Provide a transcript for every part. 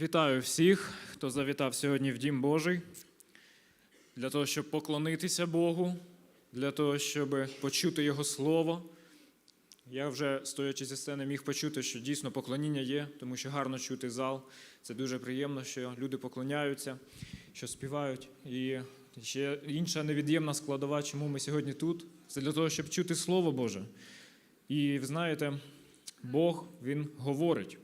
Вітаю всіх, хто завітав сьогодні в Дім Божий, для того, щоб поклонитися Богу, для того, щоб почути Його Слово. Я вже, стоячи зі сцени, міг почути, що дійсно поклоніння є, тому що гарно чути зал. Це дуже приємно, що люди поклоняються, що співають. І ще інша невід'ємна складова, чому ми сьогодні тут, це для того, щоб чути Слово Боже. І ви знаєте, Бог Він говорить.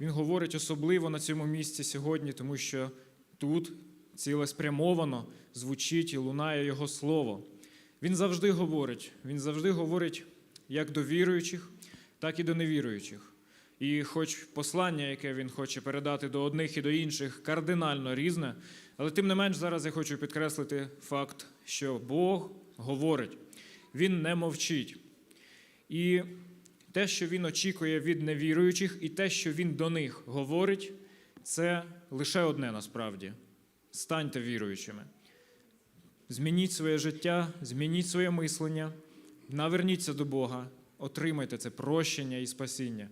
Він говорить особливо на цьому місці сьогодні, тому що тут цілеспрямовано звучить і лунає Його слово. Він завжди говорить, він завжди говорить як до віруючих, так і до невіруючих. І хоч послання, яке він хоче передати до одних і до інших, кардинально різне, але тим не менш зараз я хочу підкреслити факт, що Бог говорить, Він не мовчить. І те, що він очікує від невіруючих, і те, що він до них говорить, це лише одне насправді: станьте віруючими. Змініть своє життя, змініть своє мислення, наверніться до Бога, отримайте це прощення і спасіння.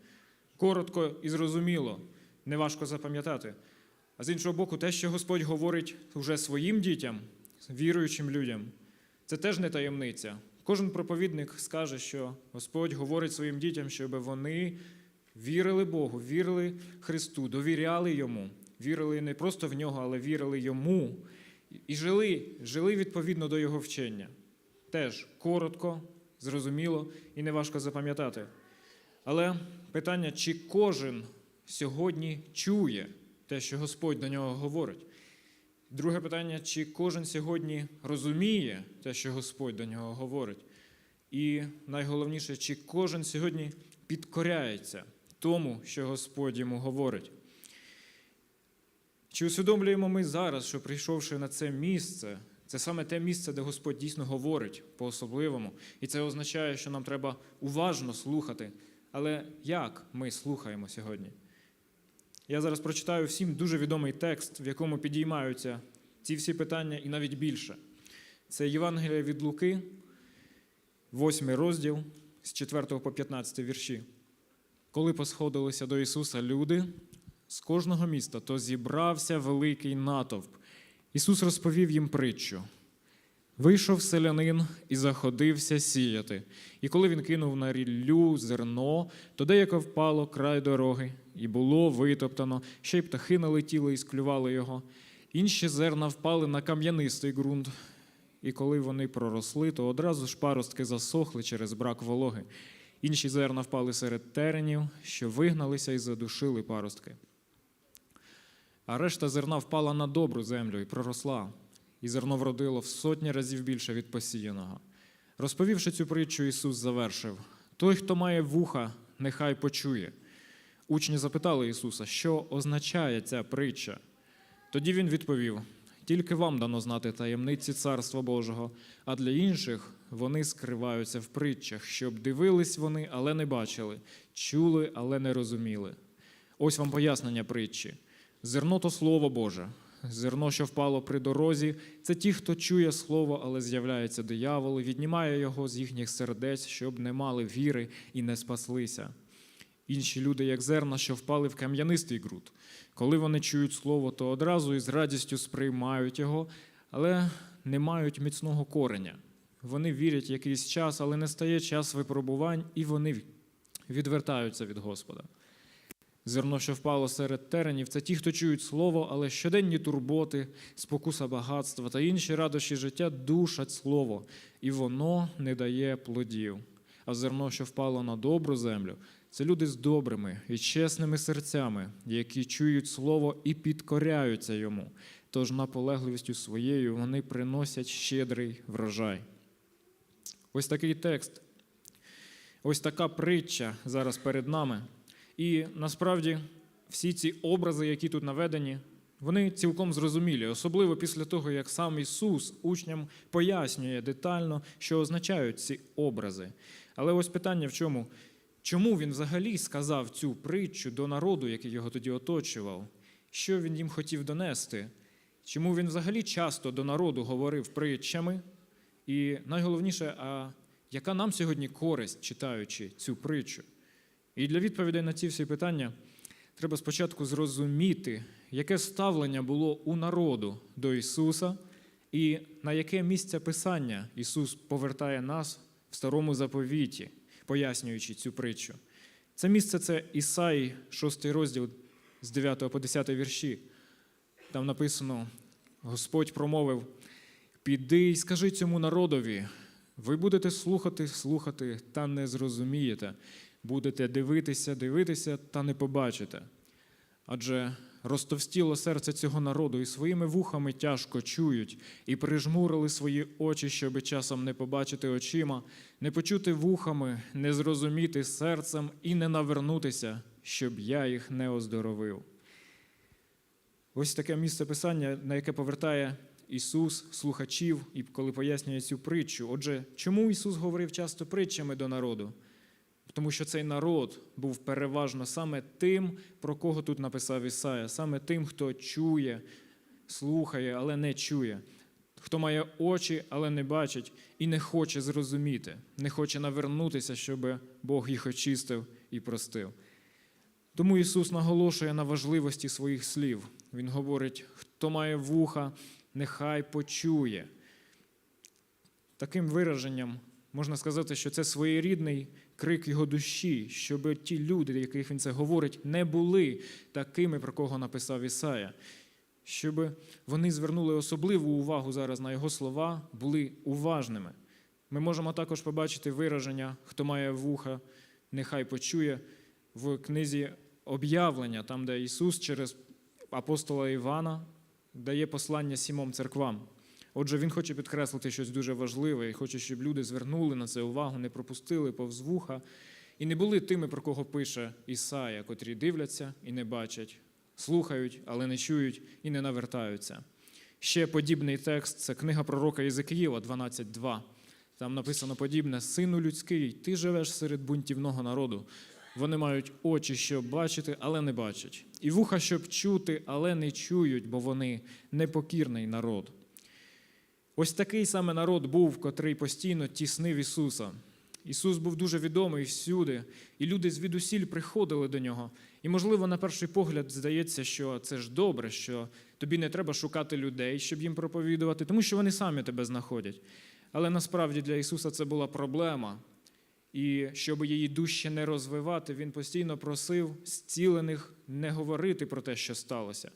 Коротко і зрозуміло, неважко запам'ятати. А з іншого боку, те, що Господь говорить уже своїм дітям, віруючим людям, це теж не таємниця. Кожен проповідник скаже, що Господь говорить своїм дітям, щоб вони вірили Богу, вірили Христу, довіряли Йому, вірили не просто в нього, але вірили Йому і жили, жили відповідно до Його вчення. Теж коротко, зрозуміло і неважко запам'ятати. Але питання, чи кожен сьогодні чує те, що Господь до нього говорить? Друге питання: чи кожен сьогодні розуміє те, що Господь до нього говорить? І найголовніше, чи кожен сьогодні підкоряється тому, що Господь йому говорить? Чи усвідомлюємо ми зараз, що прийшовши на це місце, це саме те місце, де Господь дійсно говорить по-особливому, і це означає, що нам треба уважно слухати. Але як ми слухаємо сьогодні? Я зараз прочитаю всім дуже відомий текст, в якому підіймаються ці всі питання і навіть більше. Це Євангелія від Луки, 8 розділ з 4 по 15 вірші. Коли посходилися до Ісуса люди з кожного міста, то зібрався великий натовп. Ісус розповів їм притчу. Вийшов селянин і заходився сіяти. І коли він кинув на ріллю зерно, то деяке впало край дороги, і було витоптано, ще й птахи налетіли і склювали його. Інші зерна впали на кам'янистий ґрунт. І коли вони проросли, то одразу ж паростки засохли через брак вологи. Інші зерна впали серед теренів, що вигналися і задушили паростки. А решта зерна впала на добру землю і проросла, і зерно вродило в сотні разів більше від посіяного. Розповівши цю притчу, Ісус завершив: Той, хто має вуха, нехай почує. Учні запитали Ісуса, що означає ця притча. Тоді Він відповів: тільки вам дано знати таємниці Царства Божого, а для інших вони скриваються в притчах, щоб дивились вони, але не бачили, чули, але не розуміли. Ось вам пояснення притчі. Зерно то Слово Боже. Зерно, що впало при дорозі, це ті, хто чує слово, але з'являється диявол, віднімає його з їхніх сердець, щоб не мали віри і не спаслися. Інші люди, як зерна, що впали в кам'янистий ґрунт. Коли вони чують слово, то одразу із радістю сприймають його, але не мають міцного кореня. Вони вірять якийсь час, але не стає час випробувань, і вони відвертаються від Господа. Зерно, що впало серед теренів, це ті, хто чують слово, але щоденні турботи, спокуса багатства та інші радощі життя душать слово, і воно не дає плодів. А зерно, що впало на добру землю, це люди з добрими і чесними серцями, які чують слово і підкоряються йому. Тож наполегливістю своєю вони приносять щедрий врожай. Ось такий текст, ось така притча зараз перед нами. І насправді всі ці образи, які тут наведені, вони цілком зрозумілі, особливо після того, як сам Ісус учням пояснює детально, що означають ці образи. Але ось питання в чому? Чому він взагалі сказав цю притчу до народу, який його тоді оточував? Що він їм хотів донести? Чому він взагалі часто до народу говорив притчами? І найголовніше, а яка нам сьогодні користь, читаючи цю притчу? І для відповідей на ці всі питання треба спочатку зрозуміти, яке ставлення було у народу до Ісуса, і на яке місце Писання Ісус повертає нас в старому заповіті, пояснюючи цю притчу. Це місце це Ісаї, 6 розділ з 9 по 10 вірші. Там написано: Господь промовив: Піди і скажи цьому народові, ви будете слухати, слухати, та не зрозумієте, будете дивитися, дивитися, та не побачите. Адже розтовстіло серце цього народу, і своїми вухами тяжко чують, і прижмурили свої очі, щоби часом не побачити очима, не почути вухами, не зрозуміти серцем і не навернутися, щоб я їх не оздоровив. Ось таке місце писання, на яке повертає Ісус слухачів, і коли пояснює цю притчу. Отже, чому Ісус говорив часто притчами до народу? Тому що цей народ був переважно саме тим, про кого тут написав Ісая, саме тим, хто чує, слухає, але не чує, хто має очі, але не бачить, і не хоче зрозуміти, не хоче навернутися, щоб Бог їх очистив і простив. Тому Ісус наголошує на важливості своїх слів. Він говорить: хто має вуха, нехай почує. Таким вираженням можна сказати, що це своєрідний крик його душі, щоб ті люди, до яких він це говорить, не були такими, про кого написав Ісая. Щоб вони звернули особливу увагу зараз на його слова, були уважними. Ми можемо також побачити вираження, хто має вуха, нехай почує в книзі об'явлення, там, де Ісус через апостола Івана дає послання сімом церквам. Отже, він хоче підкреслити щось дуже важливе і хоче, щоб люди звернули на це увагу, не пропустили повз вуха і не були тими, про кого пише Ісая, котрі дивляться і не бачать, слухають, але не чують і не навертаються. Ще подібний текст це книга пророка Єзекіїла 12.2. Там написано подібне: Сину людський, ти живеш серед бунтівного народу. Вони мають очі, щоб бачити, але не бачать, і вуха, щоб чути, але не чують, бо вони непокірний народ. Ось такий саме народ був, котрий постійно тіснив Ісуса. Ісус був дуже відомий всюди, і люди звідусіль приходили до нього. І, можливо, на перший погляд здається, що це ж добре, що тобі не треба шукати людей, щоб їм проповідувати, тому що вони самі тебе знаходять. Але насправді для Ісуса це була проблема. І щоб її дужче не розвивати, Він постійно просив зцілених не говорити про те, що сталося.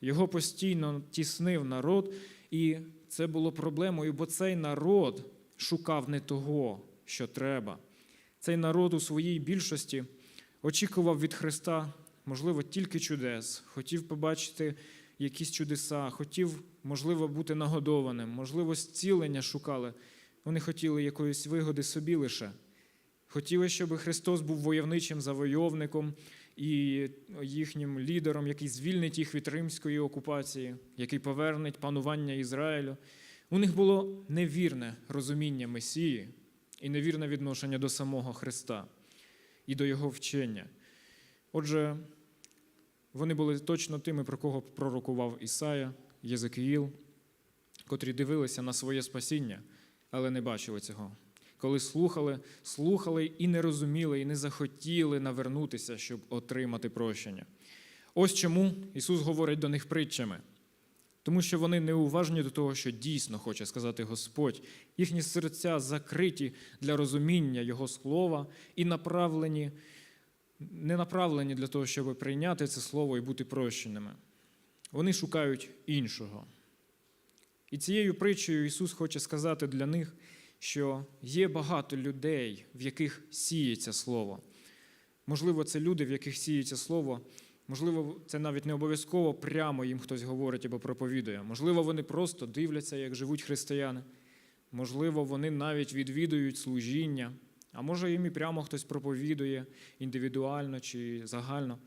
Його постійно тіснив народ, і це було проблемою, бо цей народ шукав не того, що треба. Цей народ у своїй більшості очікував від Христа, можливо, тільки чудес, хотів побачити якісь чудеса, хотів, можливо, бути нагодованим, можливо, зцілення шукали. Вони хотіли якоїсь вигоди собі лише. Хотіли, щоб Христос був войовничим завойовником і їхнім лідером, який звільнить їх від римської окупації, який повернеть панування Ізраїлю. У них було невірне розуміння Месії і невірне відношення до самого Христа і до Його вчення. Отже, вони були точно тими, про кого пророкував Ісая, Єзекіїл, котрі дивилися на своє спасіння, але не бачили цього коли слухали, слухали і не розуміли, і не захотіли навернутися, щоб отримати прощення. Ось чому Ісус говорить до них притчами, тому що вони неуважні до того, що дійсно хоче сказати Господь. Їхні серця закриті для розуміння Його слова і направлені, не направлені для того, щоб прийняти це слово і бути прощеними. Вони шукають іншого. І цією притчею Ісус хоче сказати для них що є багато людей, в яких сіється слово. Можливо, це люди, в яких сіється слово. Можливо, це навіть не обов'язково прямо їм хтось говорить або проповідує. Можливо, вони просто дивляться, як живуть християни. Можливо, вони навіть відвідують служіння, а може їм і прямо хтось проповідує індивідуально чи загально.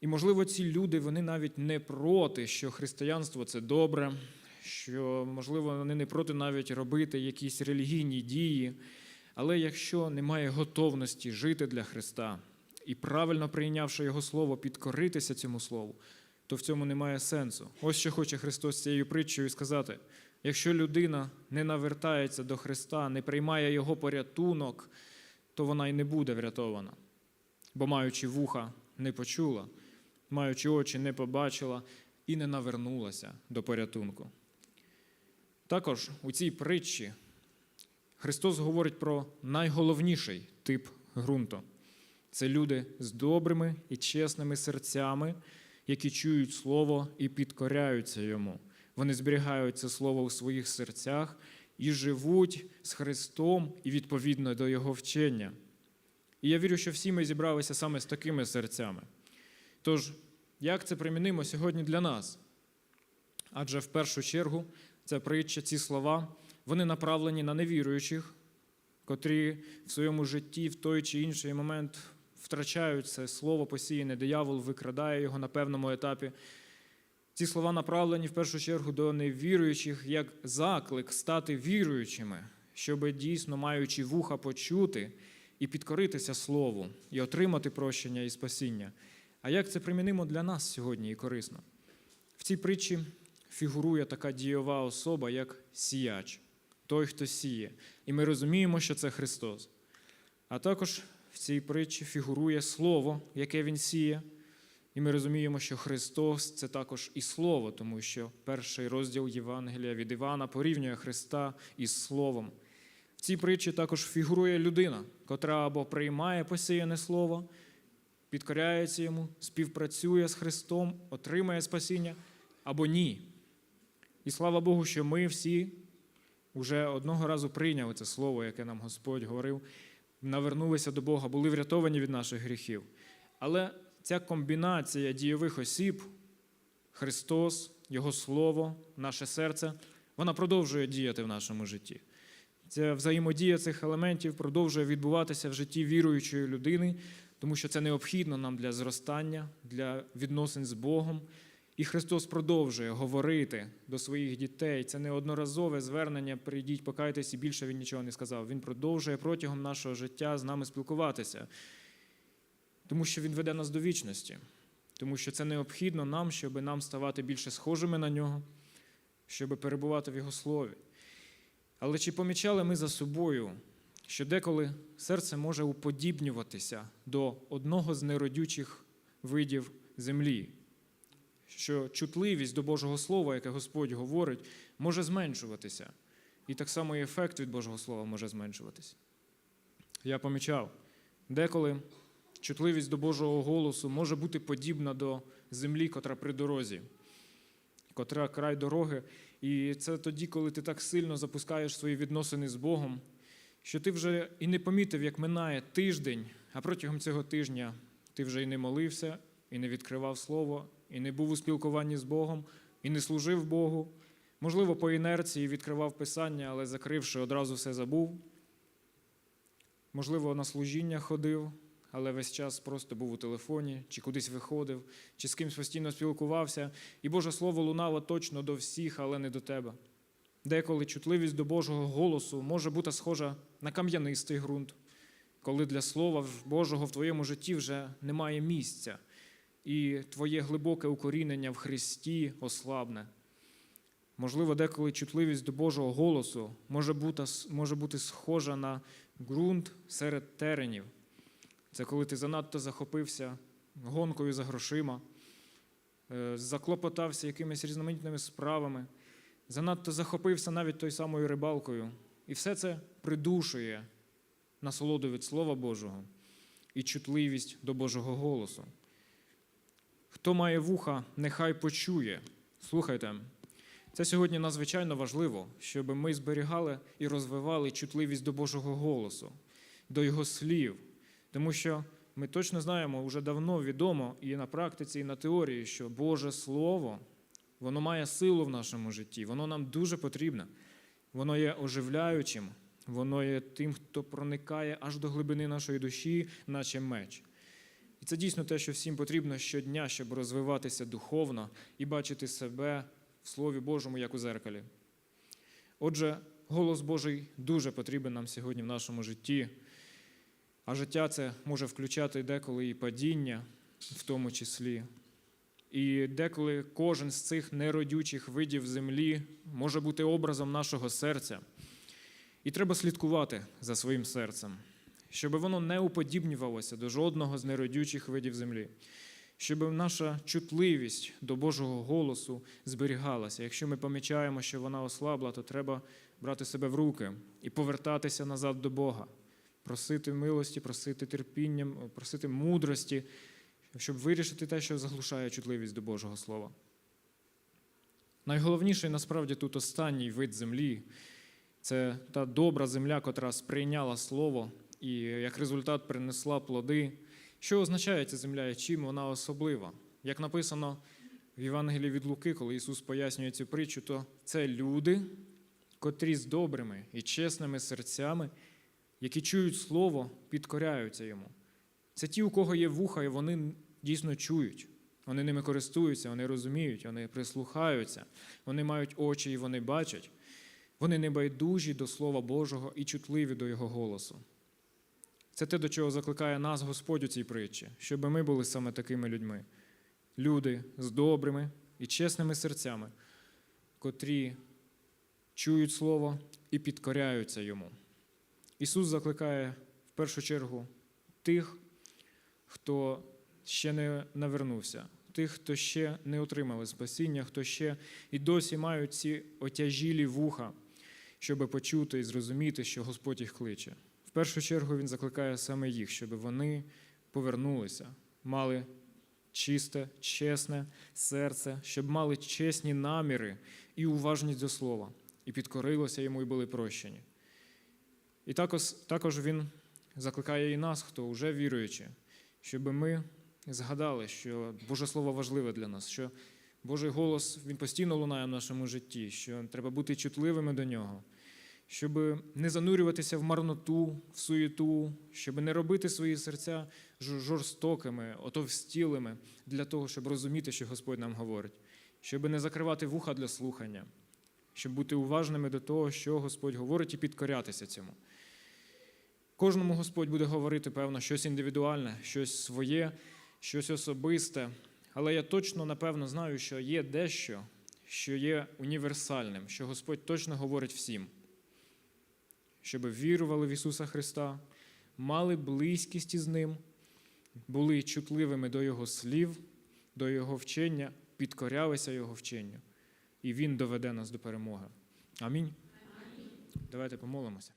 І, можливо, ці люди вони навіть не проти, що християнство це добре, що, можливо, вони не проти навіть робити якісь релігійні дії, але якщо немає готовності жити для Христа і правильно прийнявши Його Слово, підкоритися цьому Слову, то в цьому немає сенсу. Ось що хоче Христос цією притчею сказати: якщо людина не навертається до Христа, не приймає Його порятунок, то вона й не буде врятована, бо маючи вуха, не почула, маючи очі, не побачила і не навернулася до порятунку. Також у цій притчі Христос говорить про найголовніший тип ґрунту. Це люди з добрими і чесними серцями, які чують Слово і підкоряються йому. Вони зберігають це слово у своїх серцях і живуть з Христом і відповідно до Його вчення. І я вірю, що всі ми зібралися саме з такими серцями. Тож, як це примінимо сьогодні для нас? Адже в першу чергу ця притча, ці слова, вони направлені на невіруючих, котрі в своєму житті в той чи інший момент втрачають це слово посіяне, диявол викрадає його на певному етапі. Ці слова направлені в першу чергу до невіруючих як заклик стати віруючими, щоб дійсно маючи вуха почути і підкоритися слову, і отримати прощення і спасіння. А як це примінимо для нас сьогодні і корисно? В цій притчі фігурує така дієва особа, як сіяч, той, хто сіє. І ми розуміємо, що це Христос. А також в цій притчі фігурує Слово, яке Він сіє. І ми розуміємо, що Христос це також і Слово, тому що перший розділ Євангелія від Івана порівнює Христа із Словом. В цій притчі також фігурує людина, котра або приймає посіяне Слово, підкоряється йому, співпрацює з Христом, отримає спасіння або ні. І слава Богу, що ми всі вже одного разу прийняли це слово, яке нам Господь говорив, навернулися до Бога, були врятовані від наших гріхів. Але ця комбінація дійових осіб, Христос, Його Слово, наше серце, вона продовжує діяти в нашому житті. Ця взаємодія цих елементів продовжує відбуватися в житті віруючої людини, тому що це необхідно нам для зростання, для відносин з Богом. І Христос продовжує говорити до своїх дітей. Це не одноразове звернення, прийдіть, покайтесь, і більше він нічого не сказав. Він продовжує протягом нашого життя з нами спілкуватися, тому що Він веде нас до вічності, тому що це необхідно нам, щоб нам ставати більше схожими на нього, щоб перебувати в Його слові. Але чи помічали ми за собою, що деколи серце може уподібнюватися до одного з неродючих видів землі? Що чутливість до Божого Слова, яке Господь говорить, може зменшуватися. І так само і ефект від Божого Слова може зменшуватися. Я помічав, деколи чутливість до Божого голосу може бути подібна до землі, котра при дорозі, котра край дороги. І це тоді, коли ти так сильно запускаєш свої відносини з Богом, що ти вже і не помітив, як минає тиждень, а протягом цього тижня ти вже і не молився, і не відкривав Слово, і не був у спілкуванні з Богом, і не служив Богу. Можливо, по інерції відкривав Писання, але закривши, одразу все забув. Можливо, на служіння ходив, але весь час просто був у телефоні, чи кудись виходив, чи з кимось постійно спілкувався, і Боже Слово лунало точно до всіх, але не до тебе. Деколи чутливість до Божого голосу може бути схожа на кам'янистий ґрунт, коли для Слова Божого в твоєму житті вже немає місця і твоє глибоке укорінення в Христі ослабне. Можливо, деколи чутливість до Божого голосу може бути, може бути схожа на ґрунт серед теренів. Це коли ти занадто захопився гонкою за грошима, е, заклопотався якимись різноманітними справами, занадто захопився навіть той самою рибалкою. І все це придушує насолоду від Слова Божого і чутливість до Божого голосу. Хто має вуха, нехай почує. Слухайте, це сьогодні надзвичайно важливо, щоб ми зберігали і розвивали чутливість до Божого голосу, до Його слів. Тому що ми точно знаємо, вже давно відомо і на практиці, і на теорії, що Боже Слово воно має силу в нашому житті, воно нам дуже потрібне, воно є оживляючим, воно є тим, хто проникає аж до глибини нашої душі, наче меч. І це дійсно те, що всім потрібно щодня, щоб розвиватися духовно і бачити себе в Слові Божому, як у зеркалі. Отже, голос Божий дуже потрібен нам сьогодні в нашому житті, а життя це може включати деколи і падіння, в тому числі. І деколи кожен з цих неродючих видів землі може бути образом нашого серця. І треба слідкувати за своїм серцем щоб воно не уподібнювалося до жодного з неродючих видів землі, щоб наша чутливість до Божого голосу зберігалася. Якщо ми помічаємо, що вона ослабла, то треба брати себе в руки і повертатися назад до Бога, просити милості, просити терпіння, просити мудрості, щоб вирішити те, що заглушає чутливість до Божого Слова. Найголовніший насправді тут останній вид землі це та добра земля, котра сприйняла слово і як результат принесла плоди. Що означає ця земля і чим вона особлива? Як написано в Євангелії від Луки, коли Ісус пояснює цю притчу, то це люди, котрі з добрими і чесними серцями, які чують слово, підкоряються йому. Це ті, у кого є вуха, і вони дійсно чують. Вони ними користуються, вони розуміють, вони прислухаються, вони мають очі і вони бачать. Вони не байдужі до Слова Божого і чутливі до Його голосу. Це те, до чого закликає нас Господь у цій притчі, щоб ми були саме такими людьми. Люди з добрими і чесними серцями, котрі чують Слово і підкоряються йому. Ісус закликає в першу чергу тих, хто ще не навернувся, тих, хто ще не отримали спасіння, хто ще і досі мають ці отяжілі вуха, щоб почути і зрозуміти, що Господь їх кличе. Першу чергу Він закликає саме їх, щоб вони повернулися, мали чисте, чесне серце, щоб мали чесні наміри і уважність до слова, і підкорилися йому і були прощені. І також, також він закликає і нас, хто вже віруючи, щоб ми згадали, що Боже Слово важливе для нас, що Божий голос він постійно лунає в нашому житті, що треба бути чутливими до нього, щоб не занурюватися в марноту, в суєту, щоб не робити свої серця жорстокими, отовстілими для того, щоб розуміти, що Господь нам говорить, щоб не закривати вуха для слухання, щоб бути уважними до того, що Господь говорить, і підкорятися цьому. Кожному Господь буде говорити, певно, щось індивідуальне, щось своє, щось особисте. Але я точно, напевно, знаю, що є дещо, що є універсальним, що Господь точно говорить всім, щоб вірували в Ісуса Христа, мали близькість із Ним, були чутливими до Його слів, до Його вчення, підкорялися Його вченню, і Він доведе нас до перемоги. Амінь. Давайте помолимося.